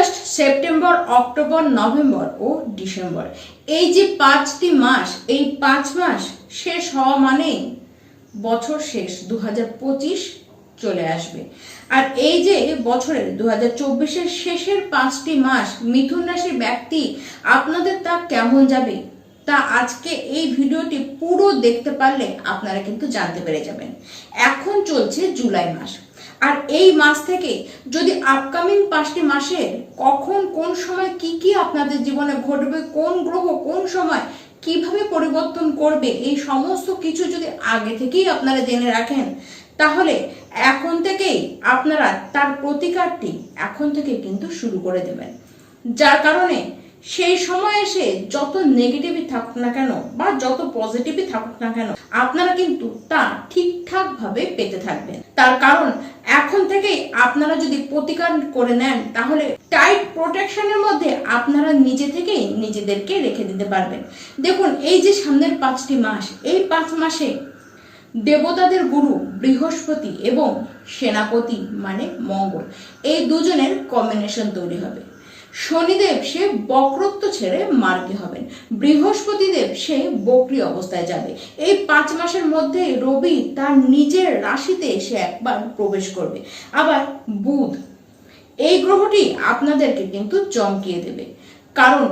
August September October November ও December এই যে পাঁচটি মাস, এই পাঁচ মাস শেষ হওয়া মানেই বছর শেষ দু হাজার পঁচিশ চলে আসবে। আর এই যে বছরের দু হাজার শেষের পাঁচটি মাস, মিথুন রাশির ব্যক্তি, আপনাদের তা কেমন যাবে? তা আজকে এই ভিডিওটি পুরো দেখতে পারলে আপনারা কিন্তু জানতে পেরে যাবেন। এখন চলছে জুলাই মাস। আর এই মাস থেকে যদি আপকামিং পাঁচটি মাসে কখন, কোন সময় কি কি আপনাদের জীবনে ঘটবে, কোন গ্রহ কোন সময় কীভাবে পরিবর্তন করবে, এই সমস্ত কিছু যদি আগে থেকেই আপনারা জেনে রাখেন, তাহলে এখন থেকেই আপনারা তার প্রতিকারটি এখন থেকে কিন্তু শুরু করে দেবেন। যার কারণে সেই সময় এসে যত নেগেটিভই থাকুক না কেন বা যত পজিটিভই থাকুক না কেন, আপনারা কিন্তু তা ঠিকঠাক ভাবে পেতে থাকবেন। তার কারণ, এখন থেকেই আপনারা যদি প্রতিকার করে নেন, তাহলে টাইট প্রোটেকশনের মধ্যে আপনারা নিজে থেকেই নিজেদেরকে রেখে দিতে পারবেন। দেখুন, এই যে সামনের পাঁচটি মাস, এই পাঁচ মাসে দেবতাদের গুরু, বৃহস্পতি এবং সেনাপতি মানে মঙ্গল। এই দুজনের কম্বিনেশন তৈরি হবে। শনিদেব সে বক্রত্ব ছেড়ে মার্গে হবেন। বৃহস্পতিদেব সে বকরি অবস্থায় যাবে। এই পাঁচ মাসের মধ্যে রবি তার নিজের রাশিতে সে একবার প্রবেশ করবে। আবার বুধ, এই গ্রহটি আপনাদেরকে কিন্তু চমকিয়ে দেবে। কারণ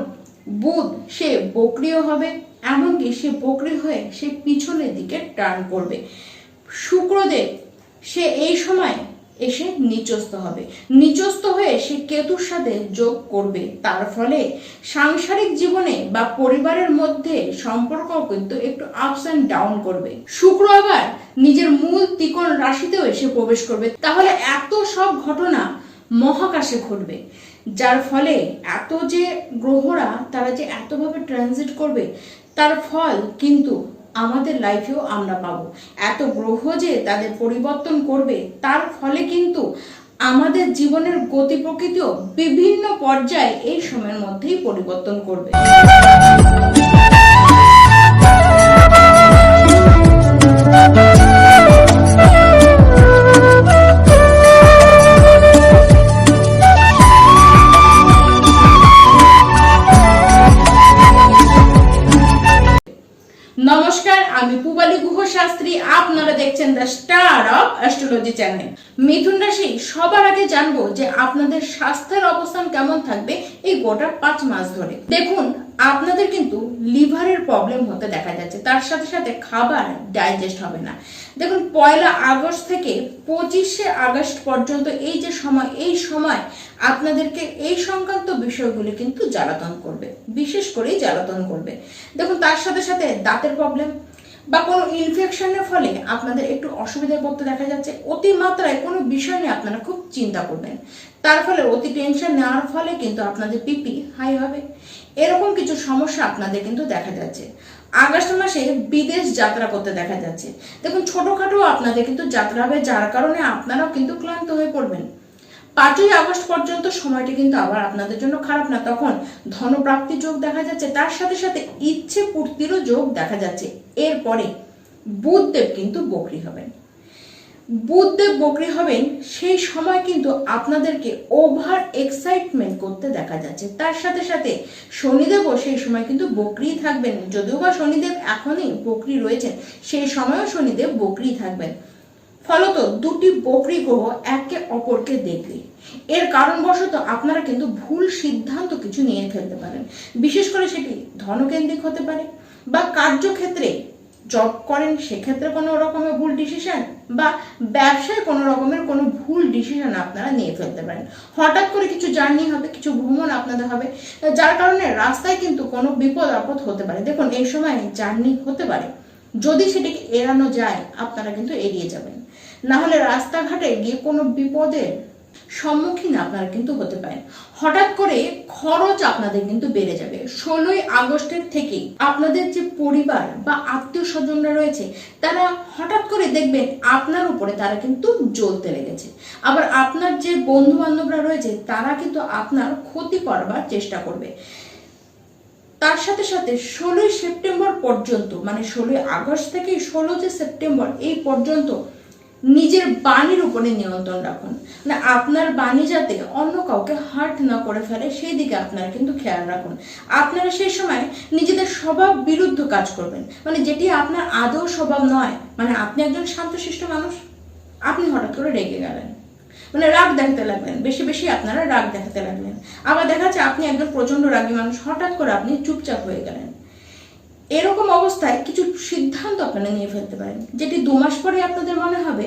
বুধ সে বক্রিয় হবে, এমনকি সে বকরি হয়ে সে পিছনের দিকে টার্ন করবে। শুক্রদেব সে এই সময় এসে নিচস্ত হবে। নিচস্ত হয়ে সে কেতুর সাথে যোগ করবে। তার ফলে সাংসারিক জীবনে বা পরিবারের মধ্যে সম্পর্ক কিন্তু একটু আপস অ্যান্ড ডাউন করবে। শুক্র আবার নিজের মূল ত্রিকোণ রাশিতেও এসে প্রবেশ করবে। তাহলে এত সব ঘটনা মহাকাশে ঘটবে, যার ফলে এত যে গ্রহরা তারা যে এতভাবে ট্রানজিট করবে, তার ফল কিন্তু আমাদের লাইফেও আমরা পাবো। এত গ্রহ যে তাদের পরিবর্তন করবে, তার ফলে কিন্তু আমাদের জীবনের গতি প্রকৃতিও বিভিন্ন পর্যায়ে এই সময়ের মধ্যেই পরিবর্তন করবে। Star of astrology channel. মিথুন রাশি, সবার আগে জানব যে আপনাদের স্বাস্থ্যের অবস্থান কেমন থাকবে এই গোটা পাঁচ মাস ধরে। দেখুন, আপনাদের কিন্তু লিভারের প্রবলেম হতে দেখা যাচ্ছে, তার সাথে সাথে খাবার ডাইজেস্ট হবে না। দেখুন, পয়লা আগস্ট থেকে পঁচিশে আগস্ট পর্যন্ত এই যে সময়, এই সময় আপনাদেরকে এই সংক্রান্ত বিষয়গুলি কিন্তু জ্বালাতন করবে, বিশেষ করেই জ্বালাতন করবে। দেখুন, তার সাথে সাথে দাঁতের প্রবলেম বা কোনো ইনফেকশনের ফলে আপনাদের একটু অসুবিধায় পড়তে দেখা যাচ্ছে, অতিমাত্রায় কোনো বিষয় নিয়ে আপনারা খুব চিন্তা করবেন। তার ফলে অতি টেনশন নেওয়ার ফলে কিন্তু আপনাদের পিপি হাই হবে। এরকম কিছু সমস্যা আপনাদের কিন্তু দেখা যাচ্ছে। আগস্ট মাসে বিদেশ যাত্রা করতে দেখা যাচ্ছে। দেখুন, ছোটখাটো আপনাদের কিন্তু যাত্রা হবে, যার কারণে আপনারাও কিন্তু ক্লান্ত হয়ে পড়বেন। পাঁচই আগস্ট পর্যন্ত সময়টি কিন্তু আবার আপনাদের জন্য খারাপ না। তখন ধনপ্রাপ্তি যোগ দেখা যাচ্ছে, তার সাথে সাথে ইচ্ছে পূর্তিরও যোগ দেখা যাচ্ছে। এরপরে বুধদেব কিন্তু বকরি হবেন। বুধদেব বকরি হবেন, সেই সময় কিন্তু আপনাদেরকে ওভার এক্সাইটমেন্ট করতে দেখা যাচ্ছে। তার সাথে সাথে শনিদেবও সেই সময় কিন্তু বকরি থাকবেন। যদিও বা শনিদেব এখনই বকরি রয়েছেন, সেই সময়ও শনিদেব বকরি থাকবেন। ফলত দুটি বকরি গ্রহ একে অপরকে দেখবে এর কারণবশত আপনারা কিন্তু ভুল সিদ্ধান্ত কিছু নিয়ে ফেলতে পারেন। বিশেষ করে সেটি ধনকেন্দ্রিক হতে পারে বা কার্যক্ষেত্রে জব করেন, সেক্ষেত্রে কোনো রকমের ভুল ডিসিশন বা ব্যবসায় কোনো রকমের কোনো ভুল ডিসিশন আপনারা নিয়ে ফেলতে পারেন। হঠাৎ করে কিছু জার্নি হবে, কিছু ভ্রমণ আপনাদের হবে, যার কারণে রাস্তায় কিন্তু কোনো বিপদ আপদ হতে পারে। দেখুন, এই সময় জার্নি হতে পারে। যদি সেটিকে এড়ানো যায়, আপনারা কিন্তু এড়িয়ে যাবেন। না হলে রাস্তাঘাটে গিয়ে কোনো বিপদের সম্মুখীন আপনারা কিন্তু হতে পারেন। হঠাৎ করে খরচ আপনাদের কিন্তু বেড়ে যাবে। ষোলোই আগস্টের থেকেই আপনাদের যে পরিবার বা আত্মীয় স্বজনরা রয়েছে, তারা হঠাৎ করে দেখবেন আপনার উপরে তারা কিন্তু জ্বলতে লেগেছে। আবার আপনার যে বন্ধু বান্ধবরা রয়েছে, তারা কিন্তু আপনার ক্ষতি করবার চেষ্টা করবে। তার সাথে সাথে ষোলোই সেপ্টেম্বর পর্যন্ত মানে ষোলোই আগস্ট থেকে ষোলো যে সেপ্টেম্বর, এই পর্যন্ত নিজের বাণীর উপরে নিয়ন্ত্রণ রাখুন। না আপনার বাণী যাতে অন্য কাউকে হার্ট না করে ফেলে, সেই দিকে আপনারা কিন্তু খেয়াল রাখুন। আপনারা সেই সময় নিজেদের স্বভাব বিরুদ্ধ কাজ করবেন। মানে যেটি আপনার আদৌ স্বভাব নয়। মানে আপনি একজন শান্তশিষ্ট মানুষ, আপনি হঠাৎ করে রেগে গেলেন। মানে রাগ দেখাতে লাগলেন, বেশি বেশি আপনারা রাগ দেখাতে লাগলেন। আবার দেখা যাচ্ছে আপনি একজন প্রচণ্ড রাগী মানুষ, হঠাৎ করে আপনি চুপচাপ হয়ে গেলেন। এরকম অবস্থায় কিছু সিদ্ধান্ত আপনারা নিয়ে ফেলতে পারেন, যেটি দু মাস পরে আপনাদের মনে হবে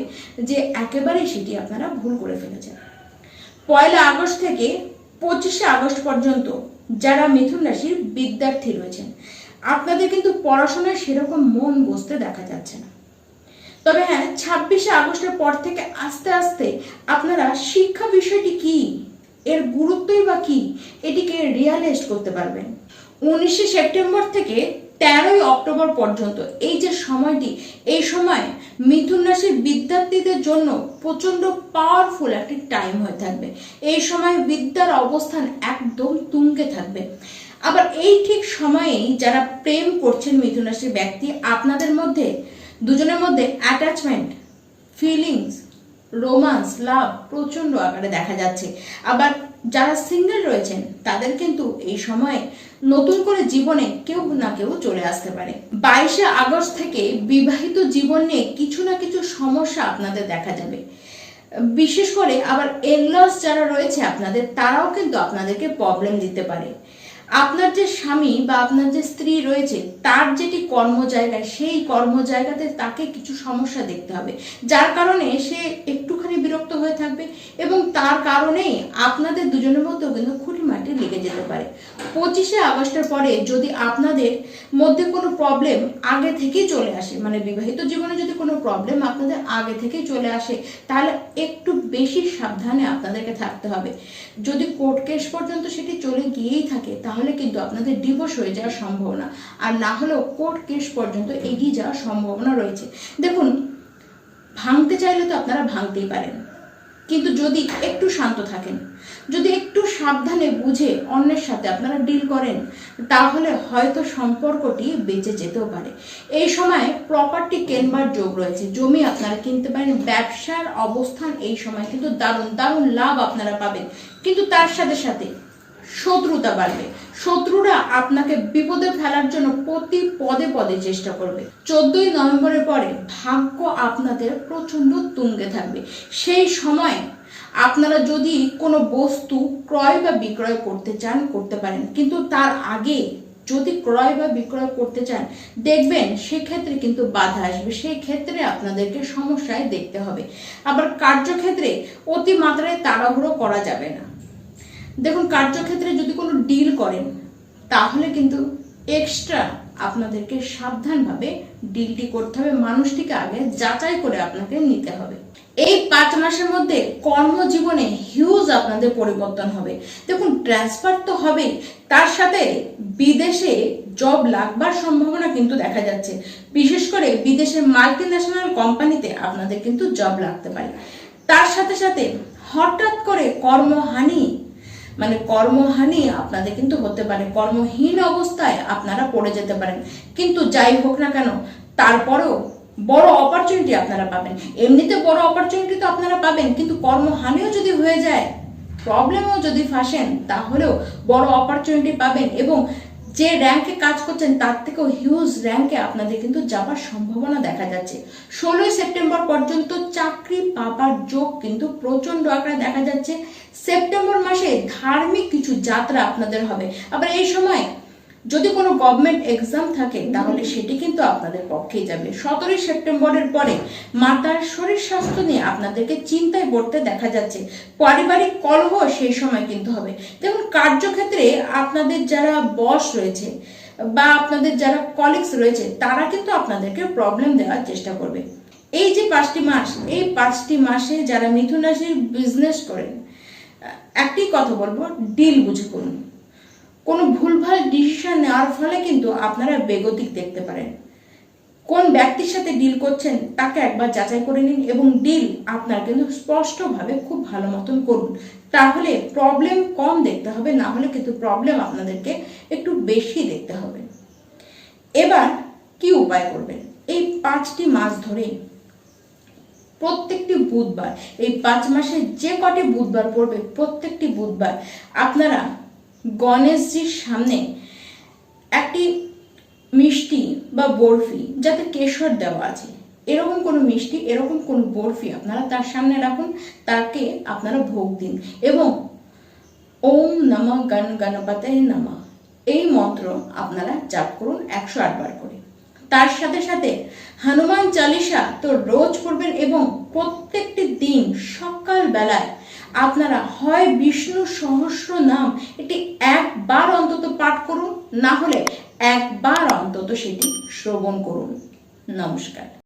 যে একেবারেই সেটি আপনারা ভুল করে ফেলেছেন। পয়লা আগস্ট থেকে পঁচিশে আগস্ট পর্যন্ত যারা মিথুন রাশির বিদ্যার্থী রয়েছেন, আপনাদের কিন্তু পড়াশোনায় সেরকম মন বসতে দেখা যাচ্ছে না। ছাব্বিশে আগস্টের পর থেকে আস্তে আস্তে আপনারা শিক্ষা বিষয়টি কি? এর গুরুত্বই বা কি? এটিকে রিয়ালাইজ করতে পারবেন। উনিশে সেপ্টেম্বর থেকে তেরোই অক্টোবর পর্যন্ত এই যে সময়টি, এই সময় মিথুন রাশির বিদ্যার্থীদের জন্য প্রচণ্ড পাওয়ারফুল একটি টাইম হয়ে থাকবে। এই সময় বিদ্যার অবস্থান একদম তুঙ্গে থাকবে। আবার এই ঠিক সময়েই যারা প্রেম করছেন মিথুন রাশির ব্যক্তি, আপনাদের মধ্যে দুজনের মধ্যে অ্যাটাচমেন্ট ফিলিংস রোমান্স লাভ প্রচণ্ড আকারে দেখা যাচ্ছে। আবার যারা সিঙ্গেল রয়েছেন, তাদের কিন্তু এই সময়ে নতুন করে জীবনে কেউ না কেউ চলে আসতে পারে। বাইশে আগস্ট থেকে বিবাহিত জীবন নিয়ে কিছু না কিছু সমস্যা আপনাদের দেখা যাবে। বিশেষ করে আবার এনলস যারা রয়েছে আপনাদের, তারাও কিন্তু আপনাদেরকে প্রবলেম দিতে পারে। আপনার যে স্বামী বা আপনার যে স্ত্রী রয়েছে, তার যেটি কর্ম জায়গায় সেই কর্ম জায়গাতে তাকে কিছু সমস্যা দেখতে হবে। যার কারণে সে একটুখানি বিরক্ত হয়ে থাকবে এবং তার কারণেই আপনাদের দুজনের মধ্যেও কিন্তু খুঁটিমাটি লেগে যেতে পারে। পঁচিশে আগস্টের পরে যদি আপনাদের মধ্যে কোনো প্রবলেম আগে থেকেই চলে আসে মানে বিবাহিত জীবনে যদি কোনো প্রবলেম আপনাদের আগে থেকেই চলে আসে, তাহলে একটু বেশি সাবধানে আপনাদেরকে থাকতে হবে। যদি কোর্ট কেস পর্যন্ত সেটি চলে গিয়েই থাকে, তাহলে কিন্তু আপনাদের ডিভোর্স হয়ে যাওয়ার সম্ভাবনা। আর না হলেও কোর্ট কেস পর্যন্ত এগিয়ে যাওয়ার সম্ভাবনা রয়েছে। দেখুন, ভাঙতে চাইলে তো আপনারা ভাঙতেই পারেন। কিন্তু যদি একটু শান্ত থাকেন, যদি একটু সাবধানে বুঝে অন্যের সাথে আপনারা ডিল করেন, তাহলে হয়তো সম্পর্কটি বেঁচে যেতেও পারে। এই সময় প্রপার্টি কেনবার যোগ রয়েছে। জমি আপনারা কিনতে পারেন, ব্যবসার অবস্থান এই সময় কিন্তু দারুণ দারুণ লাভ আপনারা পাবেন। কিন্তু তার সাথে সাথে শত্রুতা বাড়বে। শত্রুরা আপনাকে বিপদে ফেলার জন্য প্রতি পদে পদে চেষ্টা করবে। চোদ্দই নভেম্বরের পরে ভাগ্য আপনাদের প্রচণ্ড তুঙ্গে থাকবে। সেই সময় আপনারা যদি কোনো বস্তু ক্রয় বা বিক্রয় করতে চান, করতে পারেন। কিন্তু তার আগে যদি ক্রয় বা বিক্রয় করতে চান, দেখবেন সেক্ষেত্রে কিন্তু বাধা আসবে। সেই ক্ষেত্রে আপনাদেরকে সমস্যায় দেখতে হবে। আবার কার্যক্ষেত্রে অতি মাত্রায় তাড়াহুড়ো করা যাবে না। দেখুন, কার্যক্ষেত্রে যদি কোনো ডিল করেন, তাহলে কিন্তু এক্সট্রা আপনাদেরকে সাবধানভাবে ডিলটি করতে হবে, মানুষটিকে আগে যাচাই করে আপনাকে নিতে হবে। এই পাঁচ মাসের মধ্যে কর্মজীবনে হিউজ আপনাদের পরিবর্তন হবে। দেখুন ট্রান্সফার তো হবেই, তার সাথে বিদেশে জব লাগবার সম্ভাবনা কিন্তু দেখা যাচ্ছে। বিশেষ করে বিদেশের মাল্টি ন্যাশনাল কোম্পানিতে আপনাদের কিন্তু জব লাগতে পারে। তার সাথে সাথে হঠাৎ করে কর্মহানি মানে কর্মহানি আপনাদের কিন্তু হতে পারে, কর্মহীন অবস্থায় আপনারা পড়ে যেতে পারেন। কিন্তু যাই হোক না কেন, তারপরেও বড় অপরচুনিটি আপনারা পাবেন। এমনিতে বড় অপরচুনিটি তো আপনারা পাবেন, কিন্তু কর্মহানিও যদি হয়ে যায় প্রবলেমেও যদি ফাঁসেন, তাহলেও বড় অপরচুনিটি পাবেন এবং যে র্যাঙ্কে কাজ করছেন, তার থেকেও হিউজ র্যাঙ্কে আপনাদের কিন্তু যাবার সম্ভাবনা দেখা যাচ্ছে। ষোলোই সেপ্টেম্বর পর্যন্ত চাকরি পাবার যোগ কিন্তু প্রচণ্ড আকারে দেখা যাচ্ছে। সেপ্টেম্বর মাসে ধার্মিক কিছু যাত্রা আপনাদের হবে। আবার এই সময় যদি কোনো গভর্নমেন্ট এক্সাম থাকে, তাহলে সেটি কিন্তু আপনাদের পক্ষেই যাবে। সতেরোই সেপ্টেম্বরের পরে মাতার শরীর স্বাস্থ্য নিয়ে আপনাদেরকে চিন্তায় পড়তে দেখা যাচ্ছে। পারিবারিক কলহ সেই সময় কিন্তু হবে। যেমন কার্যক্ষেত্রে আপনাদের যারা বস রয়েছে বা আপনাদের যারা কলিগস রয়েছে, তারা কিন্তু আপনাদেরকে প্রবলেম দেওয়ার চেষ্টা করবে। এই যে পাঁচটি মাস, এই পাঁচটি মাসে যারা মিথুন রাশির বিজনেস করেন একটি কথা বলব ডিল বুঝে করুন। কোনো ভুলভাল ডিসিশন নেওয়ার ফলে কিন্তু আপনারা বেগতিক দেখতে পারেন। কোন ব্যক্তির সাথে ডিল করছেন তাকে একবার যাচাই করে নিন এবং ডিল আপনার কিন্তু স্পষ্টভাবে খুব ভালো মতন করুন। তাহলে প্রবলেম কম দেখতে হবে, না হলে কিন্তু প্রবলেম আপনাদেরকে একটু বেশি দেখতে হবে। এবার কি উপায় করবেন? এই পাঁচটি মাস ধরে প্রত্যেকটি বুধবার, এই পাঁচ মাসে যে কটি বুধবার পড়বে প্রত্যেকটি বুধবার। আপনারা গণেশজির সামনে একটি মিষ্টি বা বরফি, যাতে কেশর দেওয়া আছে, এরকম কোনো মিষ্টি, এরকম কোনো বরফি আপনারা তার সামনে রাখুন, তাকে আপনারা ভোগ দিন। এবং ওম নম গণ গণপতে নম, এই মন্ত্র আপনারা জাপ করুন একশো আটবার করে। তার সাথে সাথে হনুমান চালিসা তো রোজ করবেন এবং প্রত্যেকটি দিন সকাল বেলায় আপনারা হয় বিষ্ণু সহস্র নাম এটি একবার অন্তত পাঠ করুন, না হলে একবার অন্তত সেটি শ্রবণ করুন। নমস্কার।